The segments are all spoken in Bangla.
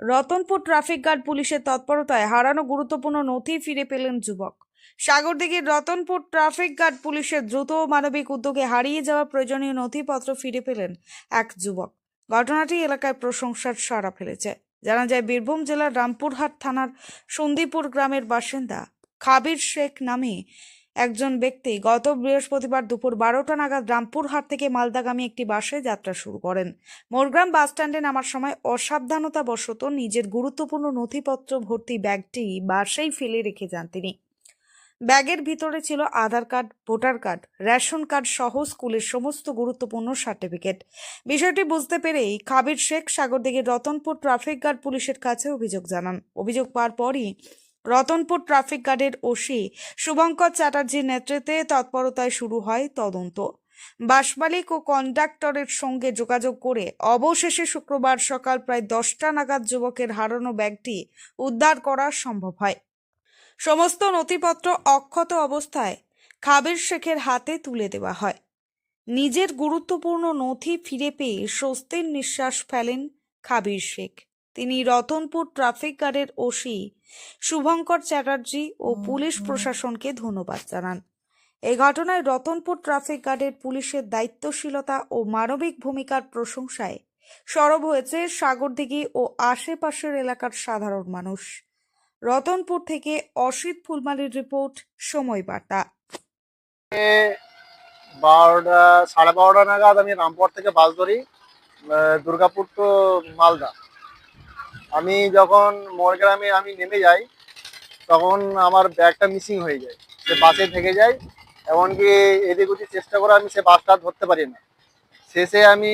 রতনপুর ট্রাফিক গার্ড পুলিশের তৎপরতায় হারানো গুরুত্বপূর্ণ নথি ফিরে পেলেন যুবক। সাগরদিঘির রতনপুর ট্রাফিক গার্ড পুলিশের দ্রুত মানবিক উদ্যোগে হারিয়ে যাওয়া প্রয়োজনীয় নথিপত্র ফিরে পেলেন এক যুবক। ঘটনাটি এলাকায় প্রশংসার সাড়া ফেলেছে। জানা যায়, বীরভূম জেলার রামপুরহাট থানার সন্দীপুর গ্রামের বাসিন্দা খাবির শেখ নামে একজন ব্যক্তি গত বৃহস্পতিবার দুপুর বারোটা নাগাদ রামপুরহাট থেকে মালদাগামী একটি বাসে যাত্রা শুরু করেন। মোরগ্রাম বাসস্ট্যান্ডে নামার সময় অসাবধানতাবশত নিজের গুরুত্বপূর্ণ নথিপত্র, ভর্তি ব্যাগটি বাসেই ফেলে রেখে যান তিনি। ব্যাগের ভিতরে ছিল Aadhaar card, voter card, ration card সহ স্কুলের সমস্ত গুরুত্বপূর্ণ সার্টিফিকেট। বিষয়টি বুঝতে পেরেই খাবির শেখ সাগরদিঘির রতনপুর ট্রাফিক গার্ড পুলিশের কাছে অভিযোগ জানান। অভিযোগ পাওয়ার পরই রতনপুর ট্রাফিক গার্ডের ওসি শুভঙ্কর চ্যাটার্জির নেতৃত্বে তৎপরতায় শুরু হয় তদন্ত। বাস মালিক ও কন্ডাক্টরের সঙ্গে যোগাযোগ করে অবশেষে শুক্রবার সকাল প্রায় দশটা নাগাদ যুবকের হারানো ব্যাগটি উদ্ধার করা সম্ভব হয়। সমস্ত নথিপত্র অক্ষত অবস্থায় খাবির শেখের হাতে তুলে দেওয়া হয়। নিজের গুরুত্বপূর্ণ নথি ফিরে পেয়ে স্বস্তির নিঃশ্বাস ফেলেন খাবির শেখ। তিনি রতনপুর ট্রাফিক গার্ডের ওসি শুভঙ্কর চ্যাটার্জি ও পুলিশ প্রশাসনকে ধন্যবাদ জানান। এই ঘটনায় রতনপুর ট্রাফিক গার্ডের পুলিশের দায়িত্বশীলতা ও মানবিক ভূমিকার প্রশংসায় সরব হয়েছে সাগরদিঘি ও আশেপাশের এলাকার সাধারণ মানুষ। রতনপুর থেকে অসিত ফুলমালির রিপোর্ট সময় বার্তা। বারোটা সাড়ে বারোটা নাগাদ আমি রামপুর থেকে বাস ধরি দুর্গাপুর তো মালদা। আমি যখন মোরগ্রামে আমি নেমে যাই, তখন আমার ব্যাগটা মিসিং হয়ে যায়। সে বাসে থেকে যায়, এমনকি এদিক ওদিক চেষ্টা করে আমি সে বাসটা ধরতে পারি না। শেষে আমি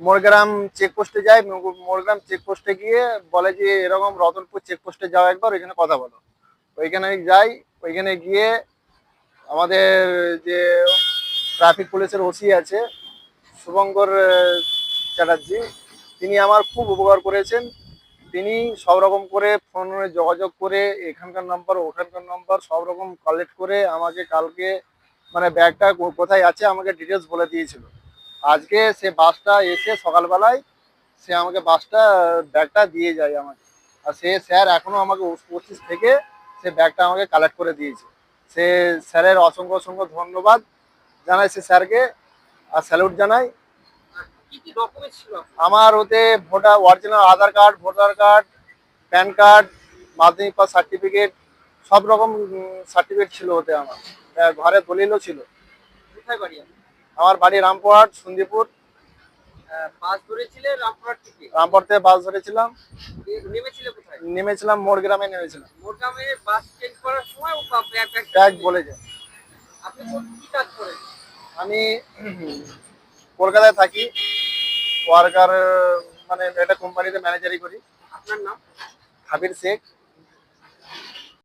মোরগ্রাম চেকপোস্টে যাই মোরগ্রাম চেকপোস্টে গিয়ে বলে যে, এরকম রতনপুর চেকপোস্টে যাও একবার, ওইখানে কথা বলো। ওইখানে যাই, ওইখানে গিয়ে আমাদের যে ট্রাফিক পুলিশের ওসি আছে, শুভঙ্কর চ্যাটার্জি, তিনি আমার খুব উপকার করেছেন। তিনি সব রকম করে ফোনে যোগাযোগ করে, এখানকার নাম্বার ওখানকার নাম্বার সব রকম কালেক্ট করে আমাকে কালকে মানে ব্যাগটা কোথায় আছে আমাকে ডিটেলস বলে দিয়েছিল। আজকে সে বাসটা এসে সকালবেলায় সে আমাকে বাসটা ব্যাগটা দিয়ে যায় আমাকে। আর সে স্যার এখনও আমাকে অফিস থেকে সে ব্যাগটা আমাকে কালেক্ট করে দিয়েছে। সে স্যারের অসংখ্য অসংখ্য ধন্যবাদ জানাই সে স্যারকে আর স্যালুট জানাই কি কি ডকুমেন্ট ছিল আপনার? আমার ওতে voter original Aadhaar card voter card PAN card মাধ্যমিক পাস সার্টিফিকেট সব রকম সার্টিফিকেট ছিল ওতে আমার। ঘরে দলিলও ছিল? আমার বাড়ি রামপুরহাট সন্দীপুর। বাস রামপুর থেকে? ধরেছিলাম। নেমেছিলাম নেমেছিলাম। মোরগ্রামে বাস চেঞ্জ করার সময় ও বা- ব্যাগ বলে যায়। আমি কলকাতায় থাকি। ওয়ার্কার মানে একটা কোম্পানিতে ম্যানেজারই করি। আপনার নাম? হাবির শেখ।